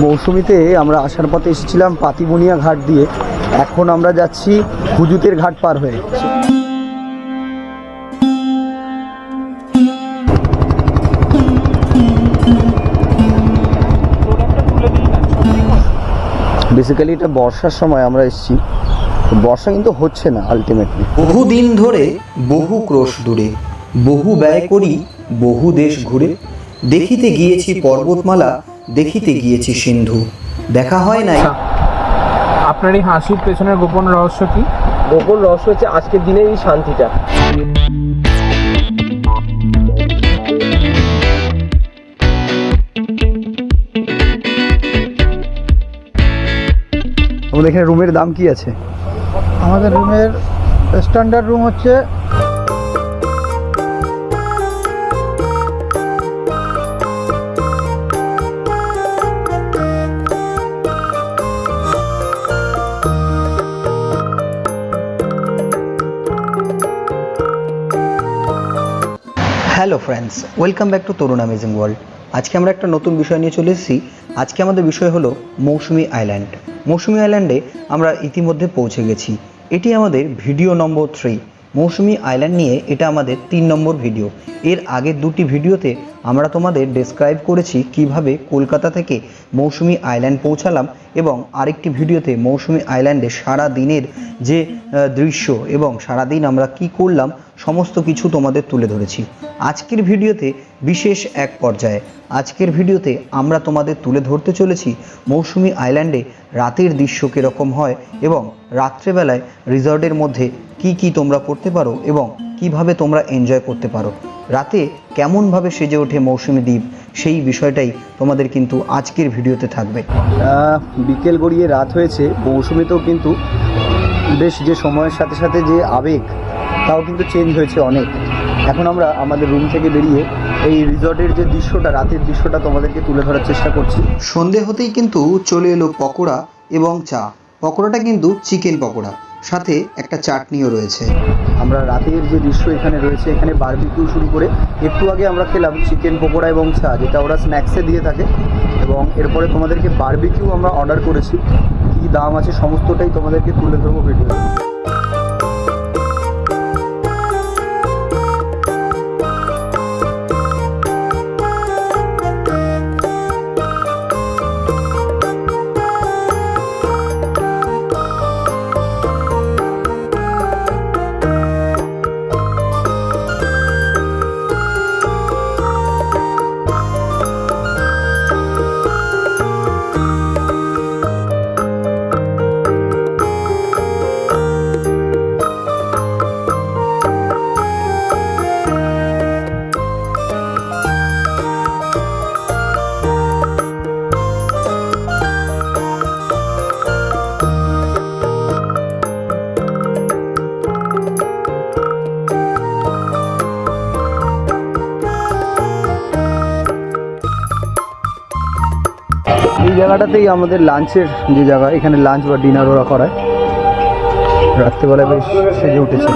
মৌসুমিতে আমরা আসার পথে এসেছিলাম পাতিবনিয়া ঘাট দিয়ে। এখন আমরা যাচ্ছি হুজুতের ঘাট পার হয়ে। বেসিক্যালি এটা বর্ষার সময় আমরা এসেছি। বর্ষা কিন্তু হচ্ছে না আলটিমেটলি বহুদিন ধরে বহু ক্রোশ দূরে, বহু ব্যয় করি বহু দেশ ঘুরে। দেখিতে গিয়েছি পর্বতমালা দেখিতে গিয়েছি সিন্ধু। দেখা হয় নাই। আপনার এই হাসির পেছনের গোপন রহস্য কি? গোপন রহস্য হচ্ছে আজকের দিনের এই শান্তিটা। আমাদের এখানে রুমের দাম কি আছে? আমাদের রুমের স্ট্যান্ডার্ড রুম হচ্ছে friends welcome back to Tarun amazing world আজকে আমরা একটা নতুন বিষয় নিয়ে চলে এসেছি। আজকে আমাদের বিষয় হলো মৌসুমি আইল্যান্ড মৌসুমি আইল্যান্ডে আমরা ইতিমধ্যে পৌঁছে গেছি। এটি আমাদের video number three Mousumi island নিয়ে এটা আমাদের তিন নম্বর ভিডিও। এর আগের দুটি ভিডিওতে আমরা তোমাদের ডেসক্রাইব করেছি কীভাবে কলকাতা থেকে মৌসুমি আইল্যান্ড পৌঁছালাম এবং আরেকটি ভিডিওতে মৌসুমি আইল্যান্ডে সারা দিনের যে দৃশ্য এবং সারা দিন আমরা কি করলাম সমস্ত কিছু তোমাদের তুলে ধরেছি। আজকের ভিডিওতে বিশেষ এক পর্যায়ে। আজকের ভিডিওতে আমরা তোমাদের তুলে ধরতে চলেছি মৌসুমি আইল্যান্ডে রাতের দৃশ্য কীরকম হয় এবং রাত্রেবেলায় রিসর্টের মধ্যে কি কি তোমরা করতে পারো এবং কীভাবে তোমরা এনজয় করতে পারো। রাতে কেমনভাবে সেজে ওঠে মৌসুমি দ্বীপ সেই বিষয়টাই তোমাদের কিন্তু আজকের ভিডিওতে থাকবে। বিকেল গড়িয়ে রাত হয়েছে মৌসুমিতেও কিন্তু বেশ যে সময়ের সাথে সাথে যে আবেগ তাও কিন্তু চেঞ্জ হয়েছে অনেক। এখন আমরা আমাদের রুম থেকে বেরিয়ে এই রিসর্টের যে দৃশ্যটা রাতের দৃশ্যটা তোমাদেরকে তুলে ধরার চেষ্টা করছি। সন্ধে হতেই কিন্তু চলে এলো পকোড়া এবং চা। পকোড়াটা কিন্তু চিকেন পকোড়া। সাথে একটা চাটনিও রয়েছে। আমরা রাতের যে দৃশ্য এখানে রয়েছে, এখানে বারবিকিউ শুরু করে একটু আগে আমরা খেলাম চিকেন পকোড়া এবং চা, যেটা ওরা স্ন্যাক্সে দিয়ে থাকে। এবং এরপরে তোমাদেরকে বারবিকিউ আমরা অর্ডার করেছি। কী দাম আছে, সমস্তটাই তোমাদেরকে তুলে ধরবো ভিডিও এই জায়গাটাতেই আমাদের লাঞ্চের যে জায়গা, এখানে লাঞ্চ বা ডিনার ওরা করায়। রাত্রেবেলা বেশ সেজে উঠেছে।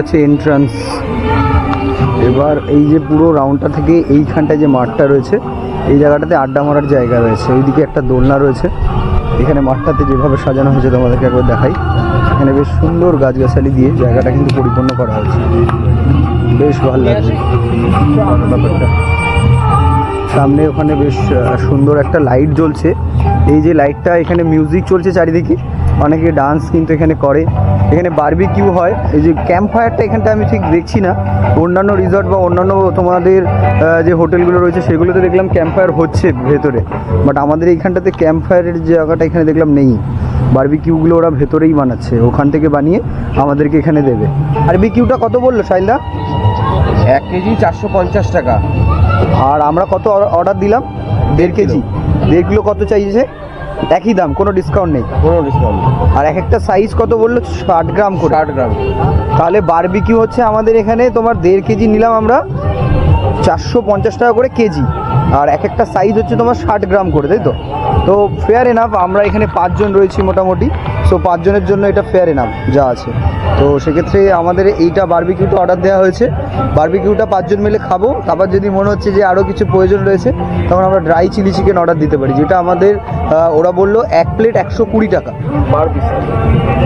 হচ্ছে এন্ট্রান্স এবার এই যে পুরো রাউন্ডটা থেকে এইখানটায় যে মাঠটা রয়েছে, এই জায়গাটাতে আড্ডা মারার জায়গা রয়েছে। ওইদিকে একটা দোলনা রয়েছে। এখানে মাঠটাতে যেভাবে সাজানো হয়েছে তোমাদেরকে একবার দেখাই। এখানে বেশ সুন্দর গাছগাছালি দিয়ে জায়গাটা কিন্তু পরিপূর্ণ করা হয়েছে। বেশ ভালো লাগছে ব্যাপারটা সামনে ওখানে বেশ সুন্দর একটা লাইট জ্বলছে। এই যে লাইটটা এখানে মিউজিক চলছে চারিদিকে। অনেকে ডান্স কিন্তু এখানে করে। এখানে বারবিকিউ হয়। এই যে ক্যাম্প ফায়ারটা এখানটা আমি ঠিক দেখছি না। অন্যান্য রিসর্ট বা অন্যান্য তোমাদের যে হোটেলগুলো রয়েছে সেগুলোতে দেখলাম ক্যাম্প ফায়ার হচ্ছে ভেতরে। বাট আমাদের এইখানটাতে ক্যাম্প ফায়ারের জায়গাটা এখানে দেখলাম নেই। বারবিকিউগুলো ওরা ভেতরেই বানাচ্ছে। ওখান থেকে বানিয়ে আমাদেরকে এখানে দেবে। বারবিকিউটা কত বলল সাইলদা এক কেজি চারশো পঞ্চাশ টাকা। আর আমরা কত অর্ডার দিলাম? দেড় কেজি। দেড় কিলো কত চাইছে? একই দাম কোনো ডিসকাউন্ট নেই? কোনো ডিসকাউন্ট আর এক একটা সাইজ কত বলল? ষাট গ্রাম করে। ষাট গ্রাম। তাহলে বারবিকিউ হচ্ছে আমাদের এখানে তোমার দেড় কেজি নিলাম আমরা চারশো পঞ্চাশ টাকা করে কেজি। আর এক একটা সাইজ হচ্ছে তোমার ষাট গ্রাম করে তাই তো? তো ফেয়ার এনাফ আমরা এখানে পাঁচজন রয়েছি মোটামুটি। সো পাঁচজনের জন্য এটা ফেয়ার এনাফ যা আছে। তো সেক্ষেত্রে আমাদের এইটা বারবিকিউটা অর্ডার দেওয়া হয়েছে। বারবিকিউটা পাঁচজন মিলে খাব। তারপর যদি মনে হচ্ছে যে আরও কিছু প্রয়োজন রয়েছে তখন আমরা ড্রাই চিলি চিকেন অর্ডার দিতে পারি যেটা আমাদের ওরা বলল এক প্লেট একশো কুড়ি টাকা।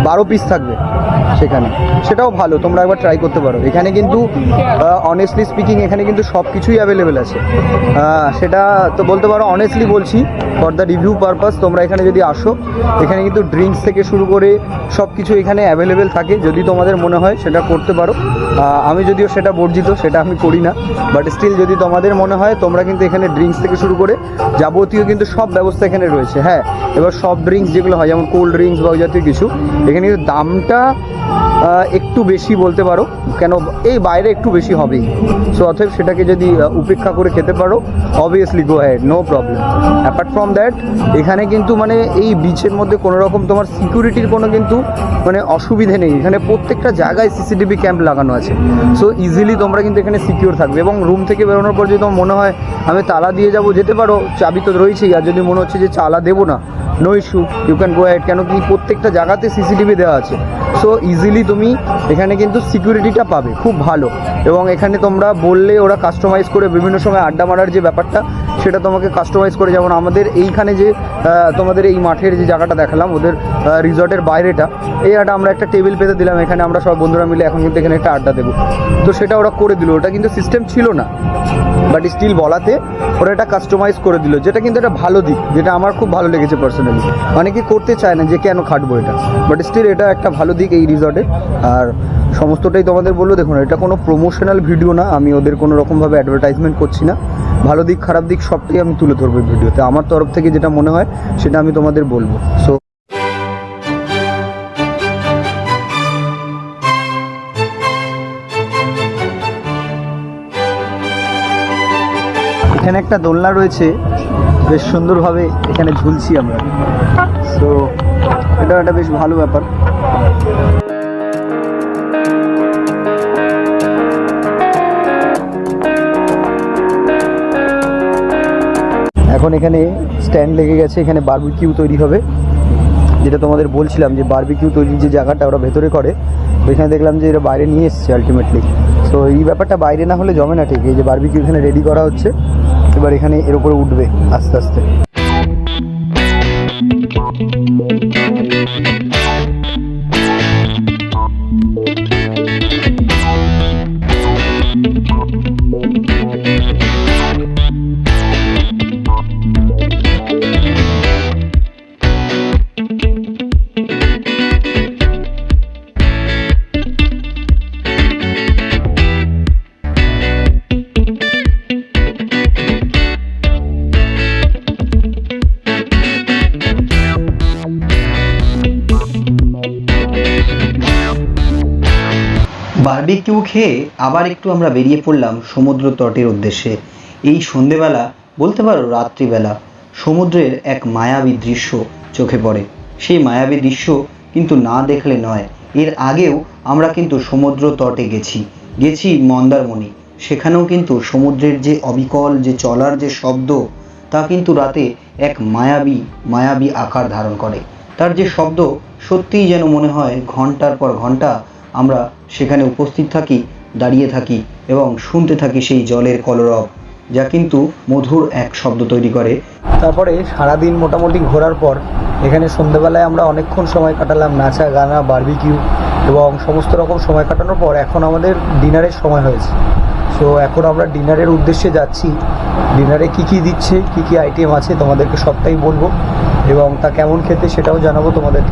বারো পিস থাকবে সেখানে। সেটাও ভালো, তোমরা একবার ট্রাই করতে পারো। এখানে কিন্তু অনেস্টলি স্পিকিং এখানে কিন্তু সব কিছুই অ্যাভেলেবেল আছে সেটা তো বলতে পারো অনেস্টলি বলছি ফর দ্য রিভিউ পারপাস তোমরা এখানে যদি আসো, এখানে কিন্তু ড্রিঙ্কস থেকে শুরু করে সব কিছু এখানে অ্যাভেলেবেল থাকে। যদি তোমাদের মনে হয় সেটা করতে পারো। আমি যদিও সেটা বর্জিত, সেটা আমি করি না। বাট স্টিল যদি তোমাদের মনে হয়, তোমরা কিন্তু এখানে ড্রিঙ্কস থেকে শুরু করে যাবতীয় কিন্তু সব ব্যবস্থা এখানে রয়েছে। হ্যাঁ? এবার সব ড্রিঙ্কস যেগুলো হয়, যেমন কোল্ড ড্রিঙ্কস বা ওই জাতীয় কিছু, এখানে দামটা একটু বেশি বলতে পারো, কেন এই বাইরে একটু বেশি হবেই। সো অতএব সেটাকে যদি উপেক্ষা করে খেতে পারো obviously go ahead no problem apart from that এখানে কিন্তু মানে এই বিচের মধ্যে কোনো রকম তোমার সিকিউরিটির কোনো কিন্তু মানে অসুবিধে নেই। এখানে প্রত্যেকটা জায়গায় সিসিটিভি ক্যাম্প লাগানো আছে। সো ইজিলি তোমরা কিন্তু এখানে সিকিউর থাকবে। এবং রুম থেকে বেরোনোর পর যদি তোমার মনে হয়, আমি তালা দিয়ে যাব, যেতে পারো, চাবি তো রয়েছেই। আর যদি মনে হচ্ছে যে চালা দেবো না। No issue you can go ahead কেন কি প্রত্যেকটা জায়গাতে সিসিটিভি দেওয়া আছে। সো ইজিলি তুমি এখানে কিন্তু সিকিউরিটিটা পাবে। খুব ভালো। এবং এখানে তোমরা বললে ওরা কাস্টমাইজ করে বিভিন্ন সময় আড্ডা মারার যে ব্যাপারটা সেটা তোমাকে কাস্টমাইজ করে যেমন আমাদের এইখানে যে তোমাদের এই মাঠের যে জায়গাটা দেখালাম, ওদের রিসর্টের বাইরেটা, এই একটা আমরা একটা টেবিল পেতে দিলাম, এখানে আমরা সব বন্ধুরা মিলে এখন কিন্তু এখানে একটা আড্ডা দেবো। তো সেটা ওরা করে দিল, ওটা কিন্তু সিস্টেম ছিল না। বাট স্টিল বলাতে ওরা এটা কাস্টমাইজ করে দিল, যেটা কিন্তু একটা ভালো দিক, যেটা আমার খুব ভালো লেগেছে পার্সোনালি অনেকে করতে চায় না যে কেন খাটবো এটা বাট স্টিল এটা একটা ভালো দিক এই রিসর্টে আর সমস্তটাই তোমাদের বলল। দেখুন, এটা কোনো প্রমোশনাল ভিডিও না, আমি ওদের কোনো রকমভাবে অ্যাডভার্টাইজমেন্ট করছি না। ভালো দিক, খারাপ দিক, সবটাই আমি তুলে ধরবো ভিডিওতে আমার তরফ থেকে যেটা মনে হয়, সেটা আমি তোমাদের বলব। সো এখানে একটা দোলনা রয়েছে, বেশ সুন্দরভাবে এখানে ঝুলছি আমরা। সো এটা একটা বেশ ভালো ব্যাপার। এখন এখানে স্ট্যান্ড লেগে গেছে, এখানে বারবিকিউ তৈরি হবে। যেটা তোমাদের বলছিলাম যে বারবিকিউ তৈরির যে জায়গাটা ওরা ভেতরে করে, ওইখানে দেখলাম যে এরা বাইরে নিয়ে এসছে আলটিমেটলি তো এই ব্যাপারটা বাইরে না হলে জমে না ঠিক, এই যে বারবিকিউ এখানে রেডি করা হচ্ছে, এবার এখানে এর উপরে উঠবে আস্তে আস্তে। বারবিকিউ খেয়ে আবার একটু আমরা বেরিয়ে পড়লাম সমুদ্র তটের উদ্দেশ্যে। এই সন্ধেবেলা, বলতে পারো রাত্রিবেলা, সমুদ্রের এক মায়াবী দৃশ্য চোখে পড়ে। সেই মায়াবী দৃশ্য কিন্তু না দেখলে নয়, এর আগেও আমরা কিন্তু সমুদ্র তটে গেছি গেছি মন্দারমণি। সেখানেও কিন্তু সমুদ্রের যে অবিকল, যে চলার যে শব্দ, তা কিন্তু রাতে এক মায়াবী মায়াবী আকার ধারণ করে। তার যে শব্দ সত্যিই যেন মনে হয় ঘণ্টার পর ঘণ্টা আমরা সেখানে উপস্থিত থাকি, দাঁড়িয়ে থাকি এবং শুনতে থাকি সেই জলের কলরব, যা কিন্তু মধুর এক শব্দ তৈরি করে। তারপরে সারাদিন মোটামুটি ঘোরার পর এখানে সন্ধ্যেবেলায় আমরা অনেকক্ষণ সময় কাটালাম নাচা, গানা, বার্বিকিউ এবং সমস্ত রকম সময় কাটানোর পর এখন আমাদের ডিনারের সময় হয়েছে। সো এখন আমরা ডিনারের উদ্দেশ্যে যাচ্ছি। ডিনারে কি কি দিচ্ছে, কি কি আইটেম আছে তোমাদেরকে সবটাই বলব এবং তা কেমন খেতে সেটাও জানাব তোমাদের।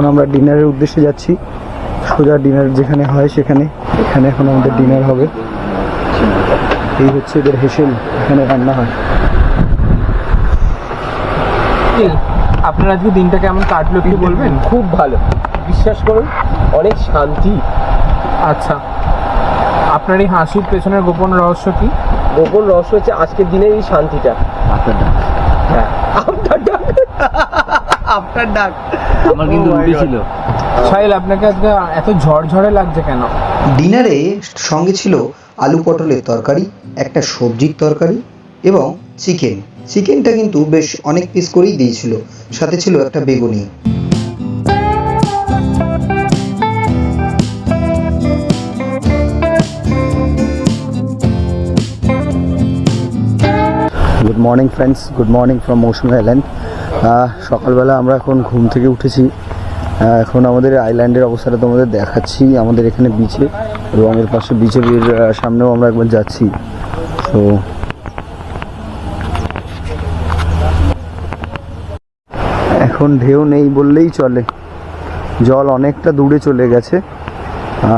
এখন আমরা ডিনারের উদ্দেশ্যে যাচ্ছি। সোজা ডিনার যেখানে হয় সেখানে। এখানে এখন আমাদের ডিনার হবে। এই হচ্ছে এদের হেসেল। এখানে রান্না হয়। কি আপনার আজকে দিনটা কেমন কাটলো একটু বলবেন? খুব ভালো। বিশ্বাস করুন অনেক শান্তি। আচ্ছা। আপনার এই হাসির পেছনের গোপন রহস্য কি? গোপন রহস্য হচ্ছে আজকের দিনের এই শান্তিটা। হ্যাঁ আপনার আপনার ডাক। আমার কিন্তু রুটি ছিল। সাহিল আপনাকে আজকে এত ঝড়ঝড়ে লাগছে কেন? ডিনারে সঙ্গে ছিল আলু পটলের তরকারি একটা সবজির তরকারি এবং চিকেন। চিকেনটা কিন্তু বেশ অনেক পিস করেই দিয়েছিল। সাথে ছিল একটা বেগুনি। Good morning friends good morning from Mousumi island সকালবেলা আমরা এখন ঘুম থেকে উঠেছি। এখন আমাদের আইল্যান্ডের অবস্থাটা তোমাদের দেখাচ্ছি, আমাদের এখানে বিচে এবং এর পাশে বিচের সামনেও আমরা একবার যাচ্ছি। তো এখন ঢেউ নেই বললেই চলে। জল অনেকটা দূরে চলে গেছে,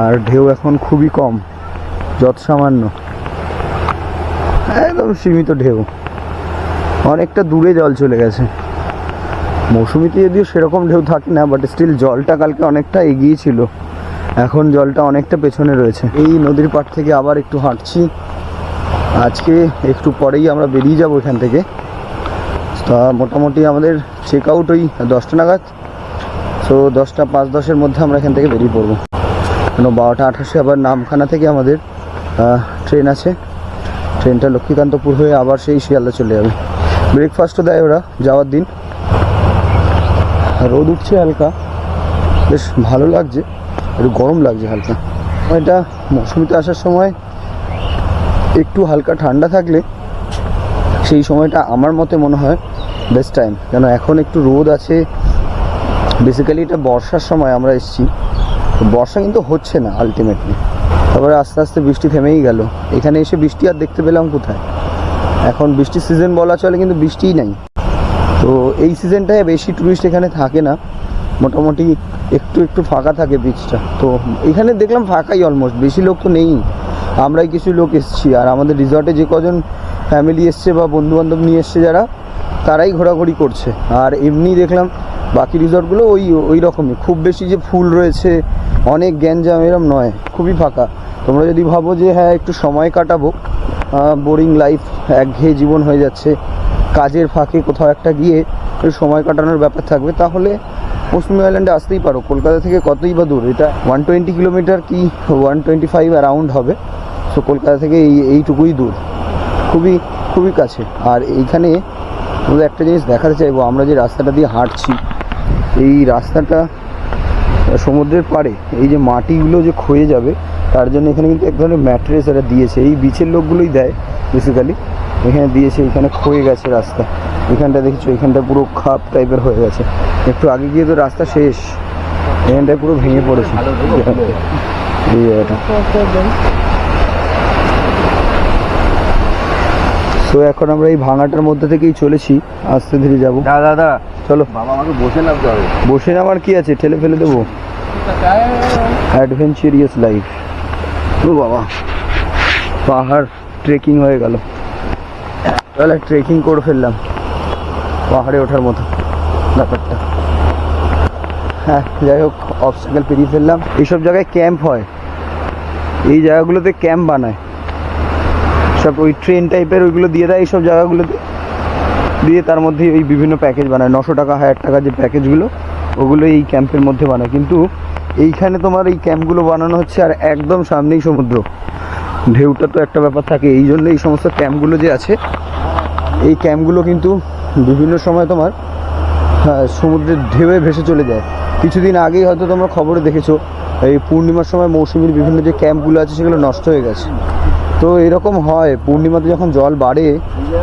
আর ঢেউ এখন খুবই কম যত সামান্য একদম সীমিত ঢেউ। অনেকটা দূরে জল চলে গেছে। মৌসুমিতে যদিও সেরকম ঢেউ থাকে না বাট স্টিল জলটা কালকে অনেকটা এগিয়ে ছিল। এখন জলটা অনেকটা পেছনে রয়েছে। এই নদীর পাড় থেকে আবার একটু হাঁটছি। আজকে একটু পরেই আমরা বেরিয়ে যাব এখান থেকে। তা মোটামুটি আমাদের চেক আউট ওই দশটা নাগাদ। সো দশটা পাঁচ দশের মধ্যে আমরা এখান থেকে বেরিয়ে পড়ব। কেন, বারোটা আঠাশে আবার নামখানা থেকে আমাদের ট্রেন আছে। ট্রেনটা লক্ষ্মীকান্তপুর হয়ে আবার সেই শিয়ালদা চলে যাবে। ব্রেকফাস্টও দেয় ওরা, যাওয়ার দিন। রোদ উঠছে হালকা। বেশ ভালো লাগছে, একটু গরম লাগছে হালকা। এটা মৌসুমিতে আসার সময় একটু হালকা ঠান্ডা থাকলে সেই সময়টা আমার মতে মনে হয় বেস্ট টাইম কেন এখন একটু রোদ আছে বেসিক্যালি এটা বর্ষার সময় আমরা এসেছি। বর্ষা কিন্তু হচ্ছে না আলটিমেটলি তারপরে আস্তে আস্তে বৃষ্টি থেমেই গেল। এখানে এসে বৃষ্টি আর দেখতে পেলাম কোথায়? এখন বৃষ্টির সিজন বলা চলে কিন্তু বৃষ্টিই নাই। তো এই সিজনটায় বেশি টুরিস্ট এখানে থাকে না। মোটামুটি একটু একটু ফাঁকা থাকে বিচটা তো এখানে দেখলাম ফাঁকাই অলমোস্ট বেশি লোক তো নেই। আমরাই কিছু লোক এসছি। আর আমাদের রিসর্টে যে কজন ফ্যামিলি এসছে বা বন্ধু বান্ধব নিয়ে এসছে যারা, তারাই ঘোরাঘুরি করছে। আর এমনি দেখলাম বাকি রিসর্টগুলো ওই ওই রকমই। খুব বেশি যে ফুল রয়েছে, অনেক গ্যাঞ্জাম এরম নয়। খুবই ফাঁকা। তোমরা যদি ভাবো যে হ্যাঁ একটু সময় কাটাবো বোরিং লাইফ একঘেয়ে জীবন হয়ে যাচ্ছে। কাজের ফাঁকে কোথাও একটা গিয়ে সময় কাটানোর ব্যাপার থাকবে, তাহলে পশ্চিম আইল্যান্ডে আসতেই পারো। কলকাতা থেকে কতই বা দূর, এটা ওয়ান টোয়েন্টি কিলোমিটার কি ওয়ান টোয়েন্টি ফাইভ অ্যারাউন্ড হবে। সো কলকাতা থেকে এই, এইটুকুই দূর। খুবই খুবই কাছে। আর এইখানে তোমাদের একটা জিনিস দেখাতে চাইব, আমরা যে রাস্তাটা দিয়ে হাঁটছি, এই রাস্তাটা সমুদ্রের পাড়ে, এই যে মাটিগুলো যে ক্ষয়ে যাবে, তার জন্য এখানে কিন্তু এক ধরনের ম্যাট্রেস এরা দিয়েছে। এই বিচের লোকগুলোই দেয় বেসিক্যালি এখানে দিয়েছে এখানে ক্ষয়ে গেছে রাস্তা। এখানটা দেখছ এখানটা পুরো খাপ টাইপের হয়ে গেছে। একটু আগে গিয়ে তো রাস্তা শেষ। এখানটায় পুরো ভেঙে পড়েছে। এই জায়গাটা। তো এখন আমরা এই ভাঙাটার মধ্যে থেকেই চলেছি। আস্তে ধীরে যাব। দাদা দাদা। চলো। বাবা আমাকে বসে নামতে হবে। বসে নামার কি আছে? ঠেলে ফেলে দেবো? অ্যাডভেঞ্চারিয়াস লাইফ ও বাবা। পাহাড় ট্রেকিং হয়ে গেল। তাহলে ট্রেকিং করে ফেললাম। পাহাড়ে ওঠার মতো ব্যাপারটা। হ্যাঁ যাই হোক অবস্টাকেল পেরিয়ে ফেললাম। এইসব জায়গায় ক্যাম্প হয়। এই জায়গাগুলোতে ক্যাম্প বানায়। সব ওই ট্রেন টাইপের ওইগুলো দিয়ে দেয় এইসব জায়গাগুলোতে। দিয়ে তার মধ্যে ওই বিভিন্ন প্যাকেজ বানায়। নশো টাকা, হাজার টাকা যে প্যাকেজগুলো ওগুলো এই ক্যাম্পের মধ্যে বানায়। কিন্তু এইখানে তোমার এই ক্যাম্পগুলো বানানো হচ্ছে আর একদম সামনেই সমুদ্র। ঢেউটা তো একটা ব্যাপার থাকে, এই জন্য এই সমস্ত ক্যাম্পগুলো যে আছে, এই ক্যাম্পগুলো কিন্তু বিভিন্ন সময় তোমার সমুদ্রের ঢেউয়ে ভেসে চলে যায়। কিছুদিন আগেই হয়তো তোমরা খবরে দেখেছ, এই পূর্ণিমার সময় মৌসুমীর বিভিন্ন যে ক্যাম্পগুলো আছে সেগুলো নষ্ট হয়ে গেছে। তো এরকম হয়, পূর্ণিমাতে যখন জল বাড়ে,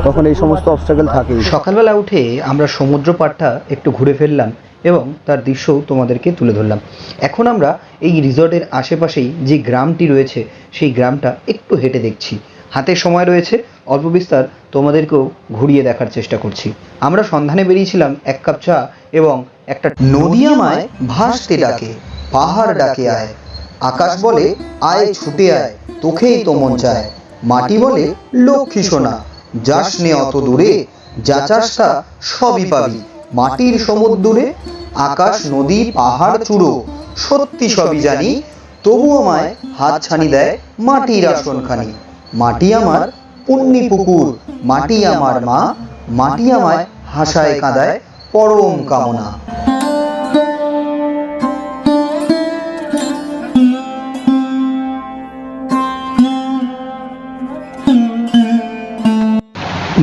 তখন এই সমস্ত অবস্টাকেল থাকেই। সকালবেলা উঠে আমরা সমুদ্র পাড়টা একটু ঘুরে ফেললাম। এবং তার দৃশ্যও তোমাদেরকে তুলে ধরলাম। এখন আমরা এই রিসর্টের আশেপাশেই যে গ্রামটি রয়েছে, সেই গ্রামটা একটু হেঁটে দেখছি। হাতে সময় রয়েছে, অল্প বিস্তার তোমাদেরকেও ঘুরিয়ে দেখার চেষ্টা করছি। আমরা সন্ধানে বেরিয়েছিলাম এক কাপ চা এবং একটা নদী আমায় ভাসতে ডাকে, পাহাড় ডাকে আয়। আকাশ বলে, আয়, ছুটে আয়, তোকেই তো মন চায়। মাটি বলে, লক্ষ্মী সোনা, যাস নে অত দূরে, যা চাষটা সবই পাবি। মাটির সমুদ্রে আকাশ, নদী, পাহাড় চূড়ো। সত্যি সবই জানি তবু আমায় হাত ছানি দেয় মাটির আসনখানি। মাটি আমার পুণ্যি পুকুর, মাটি আমার মা, মাটি আমায় হাসায় কাঁদায় পরম কামনা।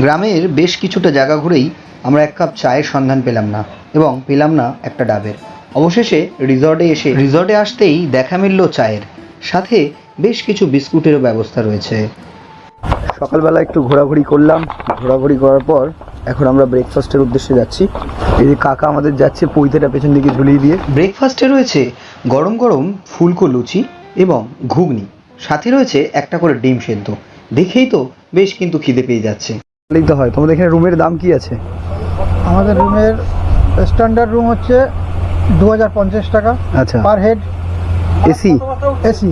গ্রামের বেশ কিছুটা জায়গা ঘুরেই আমরা এক কাপ চায়ের সন্ধান পেলাম না এবং পেলাম না একটা ডাবের। অবশেষে রিসর্টে এসে রিসর্টে আসতেই দেখা মিলল চায়ের, সাথে বেশ কিছু বিস্কুটেরও ব্যবস্থা রয়েছে। সকালবেলা একটু ঘোরাঘুরি করলাম। ঘোরাঘুরি করার পর এখন আমরা ব্রেকফাস্টের উদ্দেশ্যে যাচ্ছি। এই যে কাকা আমাদের যাচ্ছে পৈতেটা পেছন দিকে ঝুলিয়ে দিয়ে। ব্রেকফাস্টে রয়েছে গরম গরম ফুলকো লুচি এবং ঘুগনি। সাথে রয়েছে একটা করে ডিম সেদ্ধ। দেখেই তো বেশ কিন্তু খিদে পেয়ে যাচ্ছে। তাহলেই তো হয়। তোমাদের এখানে রুমের দাম কি আছে? আমাদের রুমের স্ট্যান্ডার্ড রুম হচ্ছে দু হাজার পঞ্চাশ টাকা আচ্ছা। পার হেড এসি এসি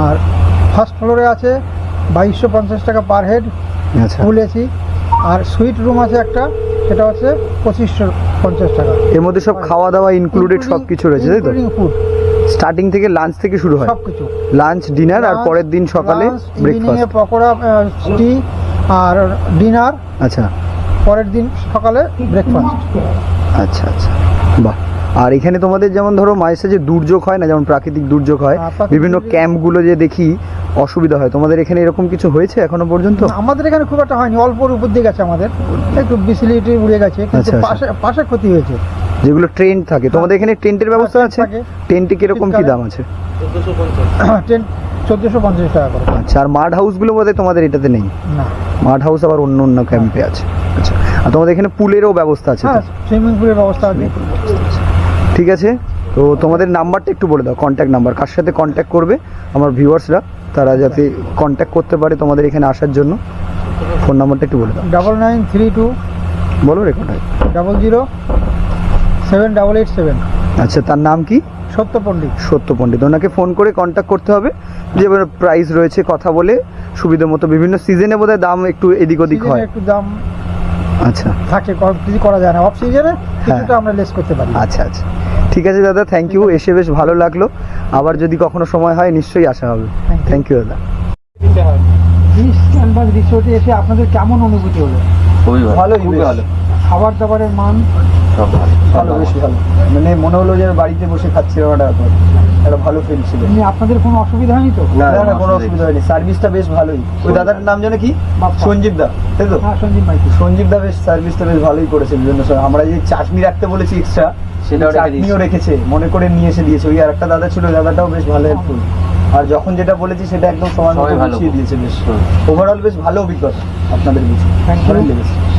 আর ফার্স্ট ফ্লোরে আছে বাইশশো পঞ্চাশ টাকা পার হেড ফুল এসি আর সুইট রুম আছে একটা সেটা হচ্ছে পঁচিশশো পঞ্চাশ টাকা। এর মধ্যে সব খাওয়া দাওয়া ইনক্লুডেড সব কিছু রয়েছে তাই তো? ফুড স্টার্টিং থেকে লাঞ্চ থেকে শুরু হয়? সব কিছু লাঞ্চ ডিনার আর পরের দিন সকালে ব্রেকফাস্ট পকোড়া টি আর ডিনার আচ্ছা। পরের দিন সকালে ব্রেকফাস্ট আচ্ছা আচ্ছা। বাহ। আর এখানে তোমাদের যেমন ধরো মাঝে যে দুর্যোগ হয় না যেমন প্রাকৃতিক দুর্যোগ হয় হ্যাঁ, বিভিন্ন ক্যাম্পগুলো যে দেখি অসুবিধা হয়। তোমাদের এখানে এরকম কিছু হয়েছে এখনও পর্যন্ত? আমাদের এখানে খুব একটা হয়নি। অল্পর উপর দিয়ে গেছে আমাদের। একটু বিসিলিটি উড়ে গেছে কিন্তু আচ্ছা, আচ্ছা। পাশে পাশে ক্ষতি হয়েছে। যেগুলো ট্রেন্ট থাকে। তোমাদের এখানে টেন্টের ব্যবস্থা আছে? থাকে। টেন্টে কীরকম কি দাম আছে? চোদ্দোশো পঞ্চাশ টাকা করে। আচ্ছা আর মাড হাউসগুলো বোধহয় তোমাদের এটাতে নেই? না। মাড হাউস আবার অন্য অন্য ক্যাম্পে আছে। আচ্ছা আর তোমাদের এখানে পুলেরও ব্যবস্থা আছে হ্যাঁ সুইমিং পুলের ব্যবস্থা আছে। ঠিক আছে তো তোমাদের নাম্বারটা একটু বলে দাও কন্ট্যাক্ট নাম্বার। কার সাথে কন্ট্যাক্ট করবে? আমার ভিউয়ার্সরা তারা যাতে কন্ট্যাক্ট করতে পারে তোমাদের এখানে আসার জন্য। ফোন নাম্বারটা একটু বলে দাও। ডাবল নাইন থ্রি টু বলো রেকর্ড হয়। Double zero seven double eight seven আচ্ছা তার নাম কি? সত্য পণ্ডিত সত্য পণ্ডিত ওনাকে ফোন করে কন্ট্যাক্ট করতে হবে। যে প্রাইস রয়েছে কথা বলে সুবিধা মতো বিভিন্ন সিজনে বোধহয় দাম একটু এদিক ওদিক হয়। একটু দাম আচ্ছা। থাকে কিছু করা যায় না। অফ সিজনে কিছুটা আমরা লেস করতে পারি। আচ্ছা আচ্ছা। ঠিক আছে দাদা থ্যাংক ইউ এসে বেশ ভালো লাগল। আবার যদি কখনো সময় হয় নিশ্চয়ই আসা হবে. থ্যাংক ইউ দাদা। বিচ ক্যানভাস রিসোর্টে এসে আপনাদের কেমন অনুভূতি হলো? খুবই ভালো। খুবই ভালো। খাবার দাবারের মান সব ভালো ভালো বেশ ভালো মানে মনে হলো যে বাড়িতে বসে খাচ্ছি ব্যাপার একটা ভালো ফিল ছিল। আপনাদের কোনো অসুবিধা হয়নি তো? না, না কোনো অসুবিধা হয়নি। সার্ভিসটা বেশ ভালোই। ওই দাদার নাম যেন কি? সঞ্জীব দা তাই তো? হ্যাঁ সঞ্জীব মাইতি। সঞ্জীব দা বেশ সার্ভিসটা বেশ ভালোই করেছে বিভিন্ন সময়। আমরা যে চাটনি রাখতে বলেছি এক্সট্রা সেটাও রেখে চাটনিও রেখেছে মনে করে নিয়ে এসে দিয়েছে। ওই আর একটা দাদা ছিল দাদাটাও বেশ ভালো হেল্পফুল আর যখন যেটা বলেছি সেটা একদম সমান মতো। দিয়েছে বেশ। ওভারঅল বেশ ভালো অভিজ্ঞতা আপনাদের কিছু Thank you.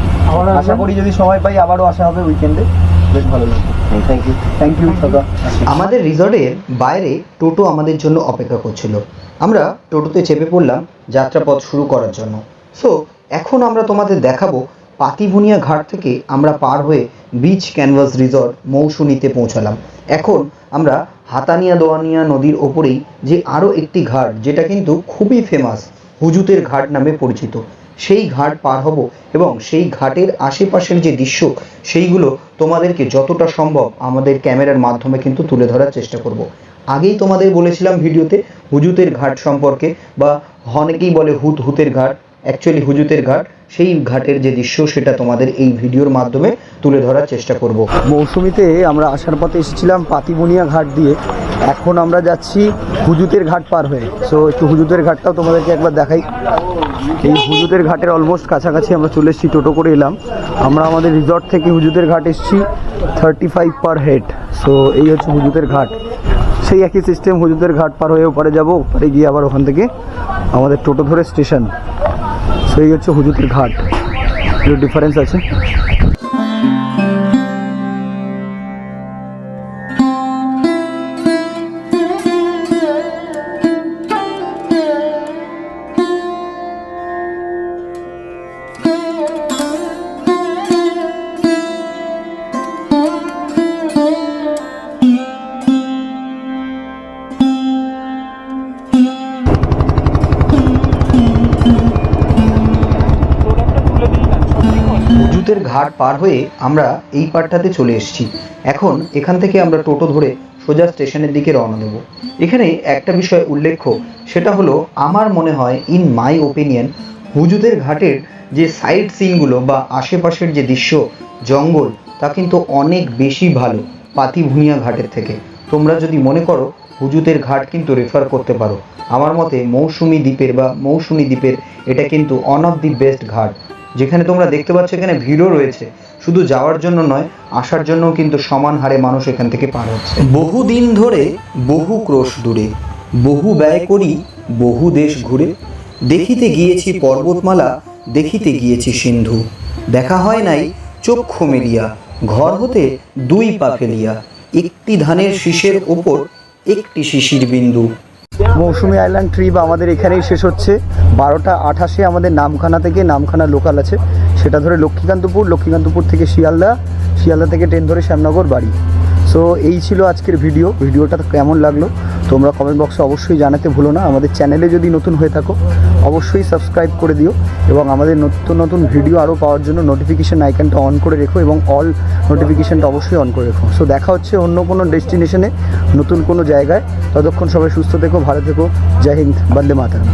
আশা করি যদি সময় পাই আবারও আসা হবে উইকেন্ডে বেশ ভালো লাগবে থ্যাংক ইউ থ্যাংক ইউ দাদা আমাদের রিসর্টের বাইরে টোটো আমাদের জন্য অপেক্ষা করছিল। আমরা টোটোতে চেপে পড়লাম যাত্রাপথ শুরু করার জন্য। সো এখন আমরা তোমাদের দেখাবো পাতিভুনিয়া ঘাট থেকে আমরা পার হয়ে বিচ ক্যানভাস রিসর্ট মৌসুনিতে পৌঁছালাম। এখন আমরা হাতানিয়া দোয়ানিয়া নদীর ওপরেই যে আরও একটি ঘাট যেটা কিন্তু খুবই ফেমাস হুজুতের ঘাট নামে পরিচিত। সেই ঘাট পার হব এবং সেই ঘাটের আশেপাশের যে দৃশ্য, সেইগুলো তোমাদেরকে যতটা সম্ভব আমাদের ক্যামেরার মাধ্যমে কিন্তু তুলে ধরার চেষ্টা করব। আগেই তোমাদের বলেছিলাম ভিডিওতে হুজুতের ঘাট সম্পর্কে বা অনেকেই বলে হুত হুতের ঘাট। অ্যাকচুয়ালি হুজুতের ঘাট, সেই ঘাটের যে দৃশ্য, সেটা তোমাদের এই ভিডিওর মাধ্যমে তুলে ধরার চেষ্টা করব। মৌসুমিতে আমরা আসার পথে এসেছিলাম পাতিবুনিয়া ঘাট দিয়ে। এখন আমরা যাচ্ছি হুজুতের ঘাট পার হয়ে। সো একটু হুজুতের ঘাটটাও তোমাদেরকে একবার দেখাই। এই হুজুতের ঘাটের অলমোস্ট কাছাকাছি আমরা চলে এসেছি, টোটো করে এলাম। আমরা আমাদের রিসর্ট থেকে হুজুতের ঘাট এসেছি thirty five per head so এই হচ্ছে হুজুতের ঘাট। সেই একই সিস্টেম হুজুতের ঘাট পার হয়ে ওপারে যাব, ওপারে গিয়ে আবার ওখান থেকে আমাদের টোটো ধরে স্টেশন সো এই হচ্ছে হুজুতের ঘাট। একটু ডিফারেন্স আছে। ঘাট পার হয়ে আমরা এই পাড়টাতে চলে এসেছি। এখন এখান থেকে আমরা টোটো ধরে সোজা স্টেশনের দিকে রওনা দেব। এখানে একটা বিষয় উল্লেখ্য, সেটা হলো আমার মনে হয় ইন মাই ওপিনিয়ন হুজুদের ঘাটের যে সাইড সিনগুলো বা আশেপাশের যে দৃশ্য, জঙ্গল, তা কিন্তু অনেক বেশি ভালো পাতিভুঁইয়া ঘাটের থেকে। তোমরা যদি মনে করো, হুজুদের ঘাট কিন্তু রেফার করতে পারো। আমার মতে মৌসুমি দ্বীপের বা মৌসুমি দ্বীপের, এটা কিন্তু অন অফ দি বেস্ট ঘাট। যেখানে তোমরা দেখতে পাচ্ছ এখানে ভিড়ও রয়েছে। শুধু যাওয়ার জন্য নয়, আসার জন্য কিন্তু সমান হারে মানুষ এখান থেকে পার হচ্ছে। বহুদিন ধরে বহু ক্রোশ দূরে, বহু ব্যয় করি বহু দেশ ঘুরে। দেখিতে গিয়েছি পর্বতমালা, দেখিতে গিয়েছি সিন্ধু। দেখা হয় নাই চক্ষু মেলিয়া, ঘর হতে দুই পা ফেলিয়া। একটি ধানের শীষের ওপর একটি শিশির বিন্দু। মৌসুমি আইল্যান্ড ট্রিপ আমাদের এখানেই শেষ হচ্ছে। বারোটা আঠাশে আমাদের নামখানা থেকে নামখানা লোকাল আছে। সেটা ধরে লক্ষ্মীকান্তপুর লক্ষ্মীকান্তপুর থেকে শিয়ালদা শিয়ালদা থেকে ট্রেন ধরে শ্যামনগর বাড়ি। সো এই ছিল আজকের ভিডিও ভিডিওটা কেমন লাগল? তোমরা কমেন্ট বক্সে অবশ্যই জানাতে ভুলো না। আমাদের চ্যানেলে যদি নতুন হয়ে থাকো, অবশ্যই সাবস্ক্রাইব করে দিও এবং আমাদের নতুন নতুন ভিডিও আরও পাওয়ার জন্য নোটিফিকেশান আইকনটা অন করে রেখো এবং অল নোটিফিকেশানটা অবশ্যই অন করে রেখো। সো দেখা হচ্ছে অন্য কোনো ডেস্টিনেশনে নতুন কোনো জায়গায়। ততক্ষণ সবাই সুস্থ থেকো, ভালো থেকো। জয় হিন্দ, বন্দে মাতারাম।